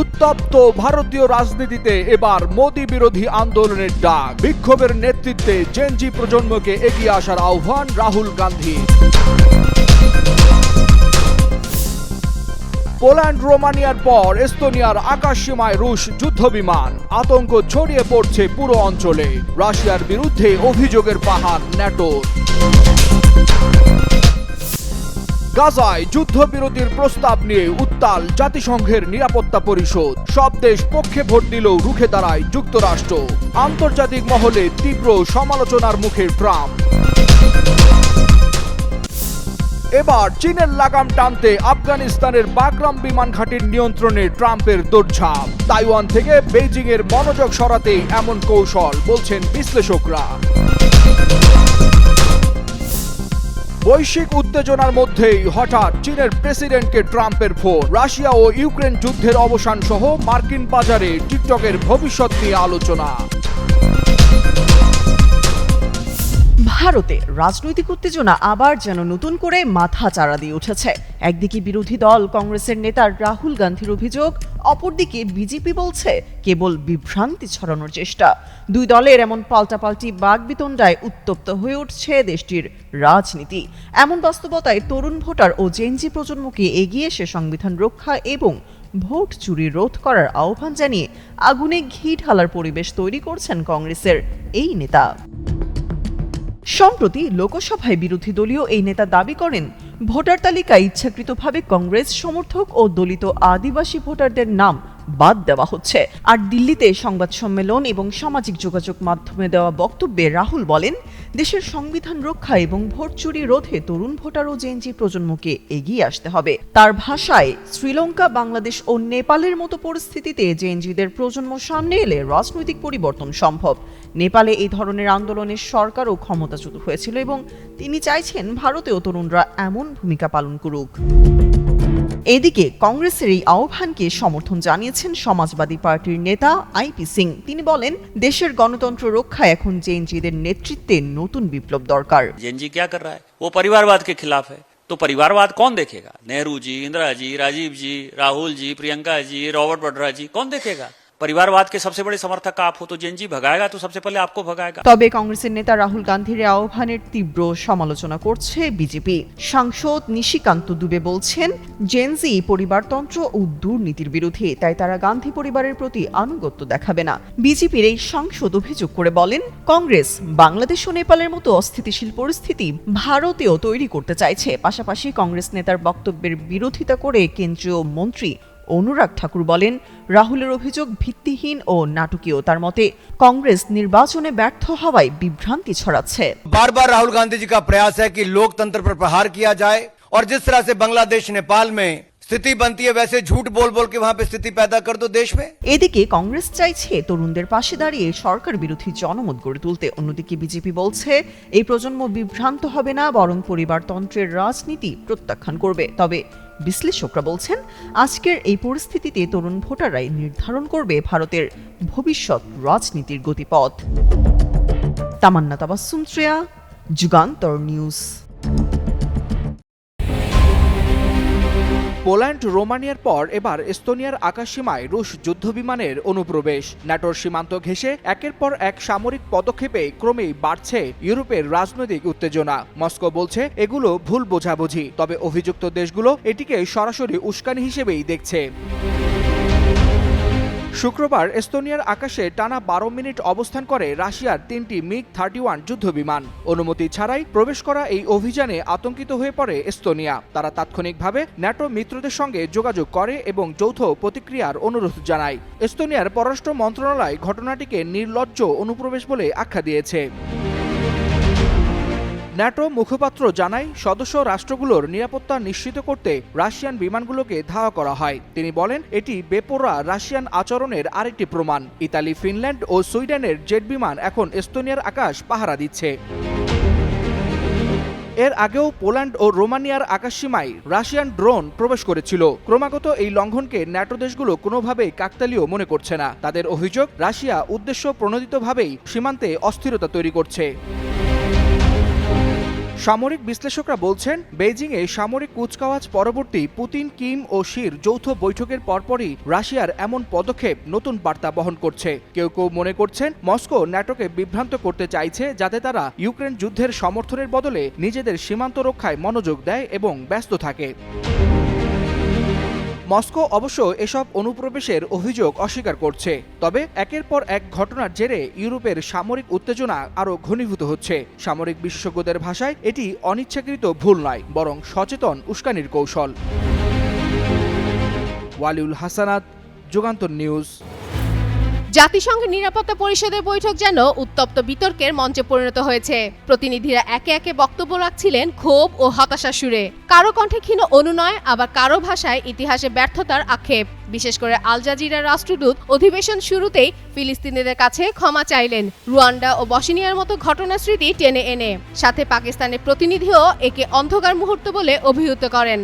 উত্তপ্ত ভারতীয় রাজনীতিতে এবার মোদী বিরোধী আন্দোলনের ডাক। বিক্ষোভের নেতৃত্বে জেনজি প্রজন্মকে এগিয়ে আসার আহ্বান রাহুল গান্ধী। পোল্যান্ড, রোমানিয়ার পর এস্তোনিয়ার আকাশসীমায় রুশ যুদ্ধবিমান। আতঙ্ক ছড়িয়ে পড়ছে পুরো অঞ্চলে। রাশিয়ার বিরুদ্ধে অভিযোগের পাহাড় ন্যাটোর। গাজায় যুদ্ধবিরতির প্রস্তাব নিয়ে উত্তাল জাতিসংঘের নিরাপত্তা পরিষদ। সব দেশ পক্ষে ভোট দিলেও রুখে দাঁড়ায় যুক্তরাষ্ট্র। আন্তর্জাতিক মহলে তীব্র সমালোচনার মুখে ট্রাম্প। এবার চীনের লাগাম টানতে আফগানিস্তানের বাগরাম বিমান ঘাঁটির নিয়ন্ত্রণে ট্রাম্পের দৌড়ঝাঁপ। তাইওয়ান থেকে বেইজিং এর মনোযোগ সরাতে এমন কৌশল, বলছেন বিশ্লেষকরা। বৈশ্বিক উত্তেজনার মধ্যেই হঠাৎ চীনের প্রেসিডেন্টকে ট্রাম্পের ফোন। রাশিয়া ও ইউক্রেন যুদ্ধের অবসান সহ মার্কিন বাজারে টিকটকের ভবিষ্যৎ নিয়ে আলোচনা। ভারতে রাজনৈতিক উত্তেজনা আবার যেন নতুন করে মাথা চাড়া দিয়ে উঠেছে। একদিকে বিরোধী দল কংগ্রেসের নেতা রাহুল গান্ধীর অভিযোগ, অপরদিকে বিজেপি বলছে কেবল বিভ্রান্তি ছড়ানোর চেষ্টা। দুই দলের এমন পাল্টাপাল্টি বাগবিতণ্ডায় উত্তপ্ত হয়ে উঠছে দেশটির রাজনীতি। এমন বাস্তবতায় তরুণ ভোটার ও জেনজি প্রজন্মকে এগিয়ে এসে সংবিধান রক্ষা এবং ভোট চুরি রোধ করার আহ্বান জানিয়ে আগুনে ঘি ঢালার পরিবেশ তৈরি করছেন কংগ্রেসের এই নেতা। সম্প্রতি লোকসভায় বিরোধী দলীয় এই নেতা দাবি করেন, ভোটার তালিকায় ইচ্ছাকৃতভাবে কংগ্রেস সমর্থক ও দলিত আদিবাসী ভোটারদের নাম বাদ দেওয়া হচ্ছে। আর দিল্লিতে সংবাদ সম্মেলন এবং সামাজিক যোগাযোগ মাধ্যমে দেওয়া বক্তব্যে রাহুল বলেন দেশের সংবিধান রক্ষা এবং ভোট চুরি রোধে তরুণ ভোটার ও জেনজি প্রজন্মকে এগিয়ে আসতে হবে। তার ভাষায়, শ্রীলঙ্কা, বাংলাদেশ ও নেপালের মতো পরিস্থিতিতে জেএনজিদের প্রজন্ম সামনে এলে রাজনৈতিক পরিবর্তন সম্ভব। নেপালে এই ধরনের আন্দোলনের সরকারও ক্ষমতাচ্যুত হয়েছিল এবং তিনি চাইছেন ভারতেও তরুণরা এমন ভূমিকা পালন করুক। এদিকে কংগ্রেসের এই আহ্বানকে সমর্থন জানিয়েছেন সমাজবাদী পার্টির নেতা আইপি সিং তিনি বলেন দেশের গণতন্ত্র রক্ষায় এখন জেনজিদের নেতৃত্বে নতুন বিপ্লব দরকার जेएनजी क्या कर रहा है वो परिवारवाद के खिलाफ है तो परिवारवाद कौन देखेगा नेहरू जी इंदिरा जी राजीव जी राहुल जी प्रियंका जी रॉबर्ट वड्रा जी कौन देखेगा পরিবারবাদ সবচেয়ে বড় সমর্থক আপ হো তো জেনজি ভগায়েগা তো সবচেয়ে পহলে আপকো ভগায়েগা তবে কংগ্রেসের নেতা রাহুল গান্ধীর আহ্বানের তীব্র সমালোচনা করছে বিজেপি সাংসদ নিশিকান্ত দুবে বলছেন জেনজি পরিবারতন্ত্র ও দুর্নীতির বিরোধী তাই তারা গান্ধী পরিবারের প্রতি আনুগত্য দেখাবে না বিজেপির এই সাংসদ অভিযোগ করে বলেন কংগ্রেস বাংলাদেশ ও নেপালের মতো অস্থিতিশীল পরিস্থিতি ভারতেও তৈরি করতে চাইছে। পাশাপাশি কংগ্রেস নেতার বক্তব্যের বিরোধিতা করে কেন্দ্রীয় মন্ত্রী অনুরাগ ঠাকুর বলেন রাহুলের অভিযোগ ভিত্তিহীন ও নাটকীয় তার মতে কংগ্রেস নির্বাচনে ব্যর্থ হওয়ায় বিভ্রান্তি ছড়াচ্ছে बार बार राहुल गांधी जी का प्रयास है कि लोकतंत्र पर प्रहार किया जाए और जिस तरह से बांग्लादेश नेपाल में स्थिति बनती है वैसे झूठ बोल बोल के वहां पे स्थिति पैदा कर दो देश में এদিকে কংগ্রেস চাইছে তরুণদের পাশে দাঁড়িয়ে সরকার বিরোধী জনমত গড়ে তুলতে অন্যদিকে বিজেপি বলছে এই প্রজন্ম বিভ্রান্ত হবে না বরং পরিবারতন্ত্রের রাজনীতি প্রত্যাখ্যান করবে তবে বিশ্লেষকরা বলছেন, আজকের এই পরিস্থিতিতে তরুণ ভোটাররাই নির্ধারণ করবে ভারতের ভবিষ্যৎ রাজনীতির গতিপথ। তামান্না তাবাসুম শ্রেয়া, যুগান্তর নিউজ। পোল্যান্ড, রোমানিয়ার পর এবার এস্তোনিয়ার আকাশসীমায় রুশ যুদ্ধবিমানের অনুপ্রবেশ। ন্যাটোর সীমান্ত ঘেঁষে একের পর এক সামরিক পদক্ষেপে ক্রমেই বাড়ছে ইউরোপের রাজনৈতিক উত্তেজনা। মস্কো বলছে, এগুলো ভুল বোঝাবুঝি। তবে অভিযুক্ত দেশগুলো এটিকে সরাসরি উস্কানি হিসেবেই দেখছে। শুক্রবার এস্তোনিয়ার আকাশে টানা বারো মিনিট অবস্থান করে রাশিয়ার তিনটি মিগ থার্টি ওয়ান যুদ্ধবিমান। অনুমতি ছাড়াই প্রবেশ করা এই অভিযানে আতঙ্কিত হয়ে পড়ে এস্তোনিয়া। তারা তাৎক্ষণিকভাবে ন্যাটো মিত্রদের সঙ্গে যোগাযোগ করে এবং যৌথ প্রতিক্রিয়ার অনুরোধ জানায়। এস্তোনিয়ার পররাষ্ট্র মন্ত্রণালয় ঘটনাটিকে নির্লজ্জ অনুপ্রবেশ বলে আখ্যা দিয়েছে। ন্যাটো মুখপাত্র জানায়, সদস্য রাষ্ট্রগুলোর নিরাপত্তা নিশ্চিত করতে রাশিয়ান বিমানগুলোকে ধাওয়া করা হয়। তিনি বলেন, এটি বেপরোয়া রাশিয়ান আচরণের আরেকটি প্রমাণ। ইতালি, ফিনল্যান্ড ও সুইডেনের জেট বিমান এখন এস্তোনিয়ার আকাশ পাহারা দিচ্ছে। এর আগেও পোল্যান্ড ও রোমানিয়ার আকাশসীমায় রাশিয়ান ড্রোন প্রবেশ করেছিল। ক্রমাগত এই লঙ্ঘনকে ন্যাটো দেশগুলো কোনোভাবেই কাকতালীয় মনে করছে না। তাদের অভিযোগ, রাশিয়া উদ্দেশ্য প্রণোদিতভাবেই সীমান্তে অস্থিরতা তৈরি করছে। সামরিক বিশ্লেষকরা বলছেন, বেইজিংয়ে সামরিক কুচকাওয়াজ পরবর্তী পুতিন, কিম ও শির যৌথ বৈঠকের পরপরই রাশিয়ার এমন পদক্ষেপ নতুন বার্তা বহন করছে। কেউ কেউ মনে করছেন, মস্কো ন্যাটোকে বিভ্রান্ত করতে চাইছে, যাতে তারা ইউক্রেন যুদ্ধের সমর্থনের বদলে নিজেদের সীমান্ত রক্ষায় মনোযোগ দেয় এবং ব্যস্ত থাকে। মস্কো অবশ্য এসব অনুপ্রবেশের অভিযোগ অস্বীকার করছে, তবে একের পর এক ঘটনার জেরে ইউরোপের সামরিক উত্তেজনা আরও ঘনীভূত হচ্ছে। সামরিক বিশেষজ্ঞদের ভাষায়, এটি অনিচ্ছাকৃত ভুল নয়, বরং সচেতন উস্কানির কৌশল। ওয়ালিউল হাসানাত, যুগান্তর নিউজ। জাতিসংঘের নিরাপত্তা পরিষদের বৈঠক যেন উত্তপ্ত বিতর্কের মঞ্চে পরিণত হয়েছে। প্রতিনিধিরা একে একে বক্তব্য রাখছিলেন ক্ষোভ ও হতাশা সুরে। কারও কণ্ঠে ক্ষীণ অনুনয়, আবার কারও ভাষায় ইতিহাসে ব্যর্থতার আক্ষেপ। বিশেষ করে আল জাজিরার রাষ্ট্রদূত অধিবেশন শুরুতেই ফিলিস্তিনিদের কাছে ক্ষমা চাইলেন। রুয়ান্ডা ও বসিনিয়ার মতো ঘটনার স্মৃতি টেনে এনে। সাথে পাকিস্তানের প্রতিনিধিও একে অন্ধকার মুহূর্ত বলে অভিহিত করেন।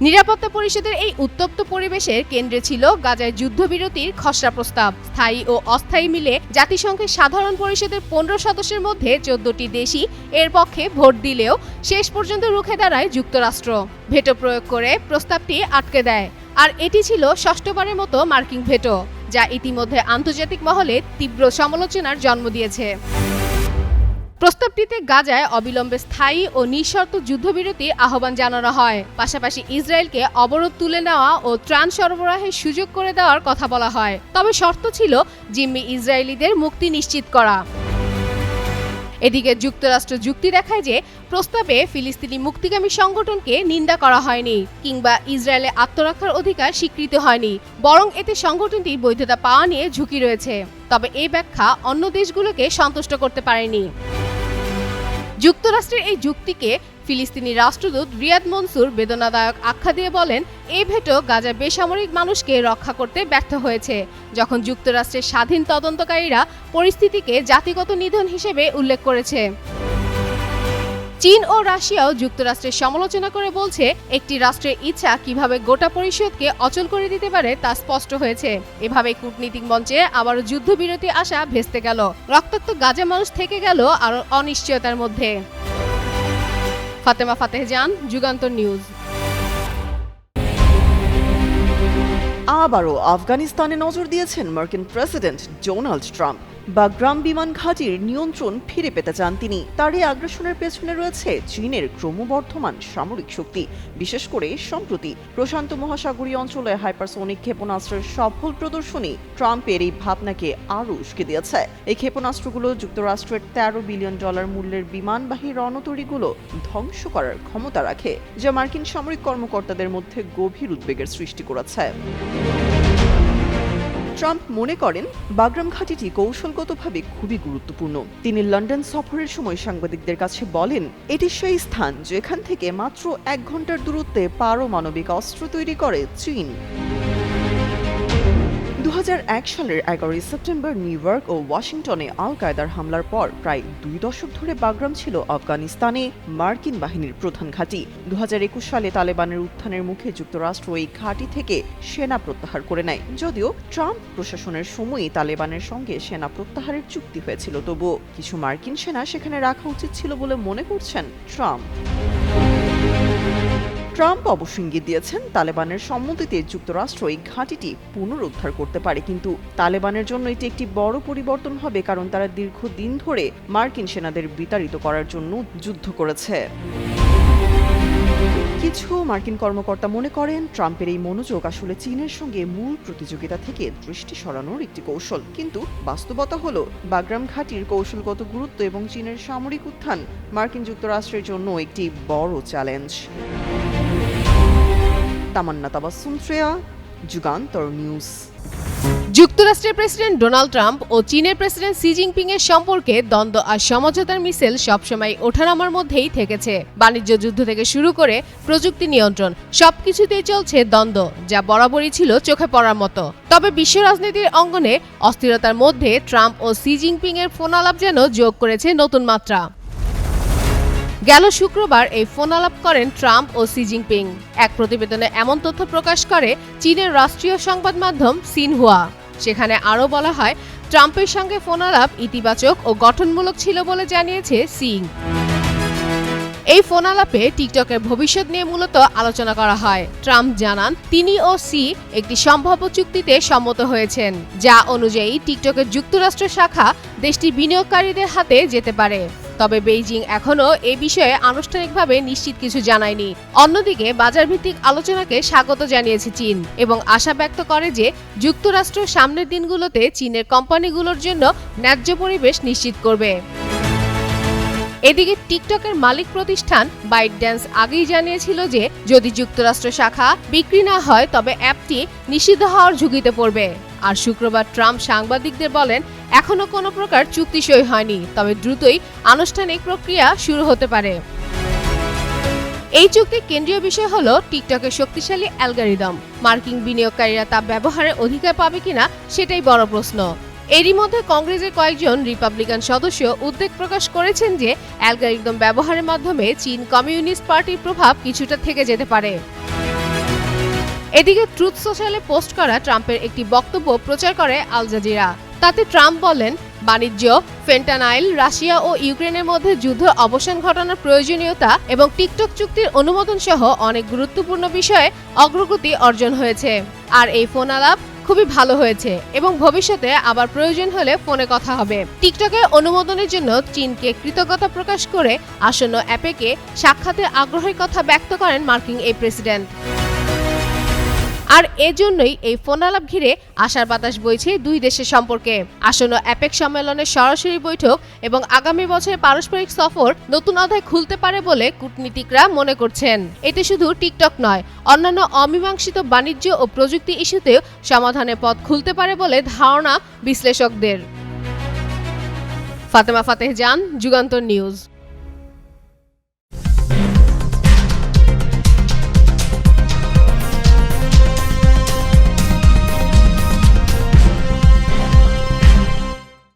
নিরাপত্তা পরিষদের এই উত্তপ্ত পরিবেশের কেন্দ্রে ছিল গাজায় যুদ্ধবিরতির খসড়া প্রস্তাব। স্থায়ী ও অস্থায়ী মিলে জাতিসংঘের সাধারণ পরিষদের পনেরো সদস্যের মধ্যে চোদ্দটি দেশই এর পক্ষে ভোট দিলেও শেষ পর্যন্ত রুখে দাঁড়ায় যুক্তরাষ্ট্র। ভেটো প্রয়োগ করে প্রস্তাবটি আটকে দেয়। আর এটি ছিল ষষ্ঠবারের মতো মার্কিং ভেটো, যা ইতিমধ্যে আন্তর্জাতিক মহলে তীব্র সমালোচনার জন্ম দিয়েছে। প্রস্তাবটিতে গাজায় অবিলম্বে স্থায়ী ও নিঃশর্ত যুদ্ধবিরতির আহ্বান জানানো হয়। পাশাপাশি ইসরায়েলকে অবরোধ তুলে নেওয়া ও ত্রাণ সরবরাহের সুযোগ করে দেওয়ার কথা বলা হয়। তবে শর্ত ছিল জিম্মি ইসরায়েলিদের মুক্তি নিশ্চিত করা। এদিকে যুক্তরাষ্ট্র যুক্তি দেখায় যে প্রস্তাবে ফিলিস্তিনি মুক্তিকামী সংগঠনকে নিন্দা করা হয়নি কিংবা ইসরায়েলে আত্মরক্ষার অধিকার স্বীকৃত হয়নি, বরং এতে সংগঠনটি বৈধতা পাওয়া নিয়ে ঝুঁকি রয়েছে। তবে এই ব্যাখ্যা অন্য দেশগুলোকে সন্তুষ্ট করতে পারেনি। যুক্তরাষ্ট্রের এই যুক্তিকে ফিলিস্তিনি রাষ্ট্রদূত রিয়াদ মনসুর বেদনাদায়ক আখ্যা দিয়ে বলেন এই ভেটো গাজার বেসামরিক মানুষকে রক্ষা করতে ব্যর্থ হয়েছে। যখন যুক্তরাষ্ট্রের স্বাধীন তদন্তকারীরা পরিস্থিতিকে জাতিগত নিধন হিসেবে উল্লেখ করেছে। চীন ও রাশিয়াও যুক্তরাষ্ট্রের সমালোচনা করে বলছে, একটি রাষ্ট্রের ইচ্ছা কীভাবে গোটা পরিষদকে অচল করে দিতে পারে তা স্পষ্ট হয়েছে। এভাবে কূটনীতিক মঞ্চে আবারও যুদ্ধবিরতি আসা ভেস্তে গেল। রক্তাক্ত গাজা মানুষ থেকে গেল আরও অনিশ্চয়তার মধ্যে। ফাতেমা ফাতেহজান যুগান্তর নিউজ। আবারও আফগানিস্তানে নজর দিয়েছেন মার্কিন প্রেসিডেন্ট ডোনাল্ড ট্রাম্প। বাগ্রাম বিমান ঘাঁটির নিয়ন্ত্রণ ফিরে পেতে চান তিনি। তার এই আগ্রাসনের পেছনে রয়েছে চীনের ক্রমবর্ধমান সামরিক শক্তি, বিশেষ করে সম্প্রতি প্রশান্ত মহাসাগরীয় অঞ্চলে হাইপারসোনিক ক্ষেপণাস্ত্রের সফল প্রদর্শনী ট্রাম্পের এই ভাবনাকে আরও উস্কে দিয়েছে। এই ক্ষেপণাস্ত্রগুলো যুক্তরাষ্ট্রের তেরো বিলিয়ন ডলার মূল্যের বিমানবাহী রণতরীগুলো ধ্বংস করার ক্ষমতা রাখে, যা মার্কিন সামরিক কর্মকর্তাদের মধ্যে গভীর উদ্বেগের সৃষ্টি করেছে। ট্রাম্প মনে করেন, বাগরাম ঘাঁটিটি কৌশলগতভাবে খুবই গুরুত্বপূর্ণ। তিনি লন্ডন সফরের সময় সাংবাদিকদের কাছে বলেন, এটি সেই স্থান যেখান থেকে মাত্র এক ঘণ্টার দূরত্বে পারমাণবিক অস্ত্র তৈরি করে চীন। সালের এগারোই সেপ্টেম্বর নিউ ইয়র্ক ও ওয়াশিংটনে আল কায়দার হামলার পর প্রায় দুই দশক ধরে বাগরাম ছিল আফগানিস্তানে মার্কিন বাহিনীর প্রধান ঘাঁটি। দু হাজার একুশ সালে তালেবানের উত্থানের মুখে যুক্তরাষ্ট্র এই ঘাঁটি থেকে সেনা প্রত্যাহার করে নেয়। যদিও ট্রাম্প প্রশাসনের সময়ই তালেবানের সঙ্গে সেনা প্রত্যাহারের চুক্তি হয়েছিল, তবুও কিছু মার্কিন সেনা সেখানে রাখা উচিত ছিল বলে মনে করছেন ট্রাম্প। ট্রাম্প অবশ্য ইঙ্গিত দিয়েছেন, তালেবানের সম্মতিতে যুক্তরাষ্ট্র এই ঘাঁটিটি পুনরুদ্ধার করতে পারে। কিন্তু তালেবানের জন্য এটি একটি বড় পরিবর্তন হবে, কারণ তারা দীর্ঘদিন ধরে মার্কিন সেনাদের বিতাড়িত করার জন্য যুদ্ধ করেছে। কিছু মার্কিন কর্মকর্তা মনে করেন, ট্রাম্পের এই মনোযোগ আসলে চীনের সঙ্গে মূল প্রতিযোগিতা থেকে দৃষ্টি সরানোর একটি কৌশল। কিন্তু বাস্তবতা হল, বাগরাম ঘাটির কৌশলগত গুরুত্ব এবং চীনের সামরিক উত্থান মার্কিন যুক্তরাষ্ট্রের জন্য একটি বড় চ্যালেঞ্জ। তামান্না তাবাসুম শ্রেয়া যুগান্তর নিউজ। যুক্তরাষ্ট্রের প্রেসিডেন্ট ডোনাল্ড ট্রাম্প ও চীনের প্রেসিডেন্ট সি জিনপিং এর সম্পর্কে দ্বন্দ্ব আর সমঝোতার মিছিল সবসময় ওঠানামার মধ্যেই থেকেছে। বাণিজ্য যুদ্ধ থেকে শুরু করে প্রযুক্তি নিয়ন্ত্রণ, সবকিছুতেই চলছে দ্বন্দ্ব, যা বরাবরই ছিল চোখে পড়ার মতো। তবে বিশ্ব রাজনীতির অঙ্গনে অস্থিরতার মধ্যে ট্রাম্প ও সি জিনপিং এর ফোনালাপ যেন যোগ করেছে নতুন মাত্রা। গেল শুক্রবার এই ফোন আলাপ করেন ট্রাম্প ও সি জিনপিং। এক প্রতিবেদনে এমন তথ্য প্রকাশ করে চীনের রাষ্ট্রীয় সংবাদ মাধ্যম সিনহুয়া। সেখানে আরও বলা হয়, ট্রাম্পের সঙ্গে ফোন আলাপ ইতিবাচক ও গঠনমূলক ছিল বলে জানিয়েছে সিং। এই ফোন আলাপে টিকটকের ভবিষ্যৎ নিয়ে মূলত আলোচনা করা হয়। ট্রাম্প জানান, তিনি ও সি একটি সম্ভাব্য চুক্তিতে সম্মত হয়েছেন, যা অনুযায়ী টিকটকের যুক্তরাষ্ট্র শাখা দেশটির বিনিয়োগকারীদের হাতে যেতে পারে। তবে বেইজিং এখনও এ বিষয়ে আনুষ্ঠানিকভাবে নিশ্চিত কিছু জানায়নি। অন্যদিকে বাজারভিত্তিক আলোচনাকে স্বাগত জানিয়েছে চীন এবং আশা ব্যক্ত করে যে যুক্তরাষ্ট্র সামনের দিনগুলোতে চীনের কোম্পানিগুলোর জন্য ন্যায্য পরিবেশ নিশ্চিত করবে। এদিকে টিকটকের মালিক প্রতিষ্ঠান বাইট ড্যান্স আগেই জানিয়েছিল যে যদি যুক্তরাষ্ট্র শাখা বিক্রি না হয় তবে অ্যাপটি নিষিদ্ধ হওয়ার ঝুঁকিতে পড়বে। আর শুক্রবার ট্রাম্প সাংবাদিকদের বলেন এখনও কোনো প্রকার চুক্তি সই হয়নি, তবে দ্রুতই আনুষ্ঠানিক প্রক্রিয়া শুরু হতে পারে। এই চুক্তির কেন্দ্রীয় বিষয় হল টিকটকের শক্তিশালী অ্যালগারিদম। মার্কিন বিনিয়োগকারীরা তা ব্যবহারের অধিকার পাবে কিনা সেটাই বড় প্রশ্ন। এরই মধ্যে কংগ্রেসের কয়েকজন রিপাবলিকান সদস্য উদ্বেগ প্রকাশ করেছেন যে অ্যালগারিদম ব্যবহারের মাধ্যমে চীন কমিউনিস্ট পার্টির প্রভাব কিছুটা থেকে যেতে পারে। এদিকে ট্রুথ সোশ্যালে পোস্ট করা ট্রাম্পের একটি বক্তব্য প্রচার করে আল জাজিরা। তাতে ট্রাম্প বলেন, বাণিজ্য, ফেন্টানাইল, রাশিয়া ও ইউক্রেনের মধ্যে যুদ্ধ, অবসান ঘটানোর প্রয়োজনীয়তা এবং টিকটক চুক্তির অনুমোদন সহ অনেক গুরুত্বপূর্ণ বিষয়ে অগ্রগতি অর্জন হয়েছে। আর এই ফোন আলাপ খুবই ভালো হয়েছে এবং ভবিষ্যতে আবার প্রয়োজন হলে ফোনে কথা হবে। টিকটকের অনুমোদনের জন্য চীনকে কৃতজ্ঞতা প্রকাশ করে আসন্ন অ্যাপেকে সাক্ষাতে আগ্রহের কথা ব্যক্ত করেন মার্কিন এই প্রেসিডেন্ট। আর এজন্যই এই ফোন আলাপ ঘিরে আশার বাতাস বইছে দুই দেশের সম্পর্কে। আসন্ন অ্যাপেক সম্মেলনের সরাসরি বৈঠক এবং আগামী বছরের পারস্পরিক সফর নতুন অধ্যায় খুলতে পারে বলে কূটনীতিকরা মনে করছেন। এতে শুধু টিকটক নয়, অন্যান্য অমীমাংসিত বাণিজ্য ও প্রযুক্তি ইস্যুতেও সমাধানের পথ খুলতে পারে বলে ধারণা বিশ্লেষকদের। ফাতেমা ফাতেহ জান, যুগান্তর নিউজ।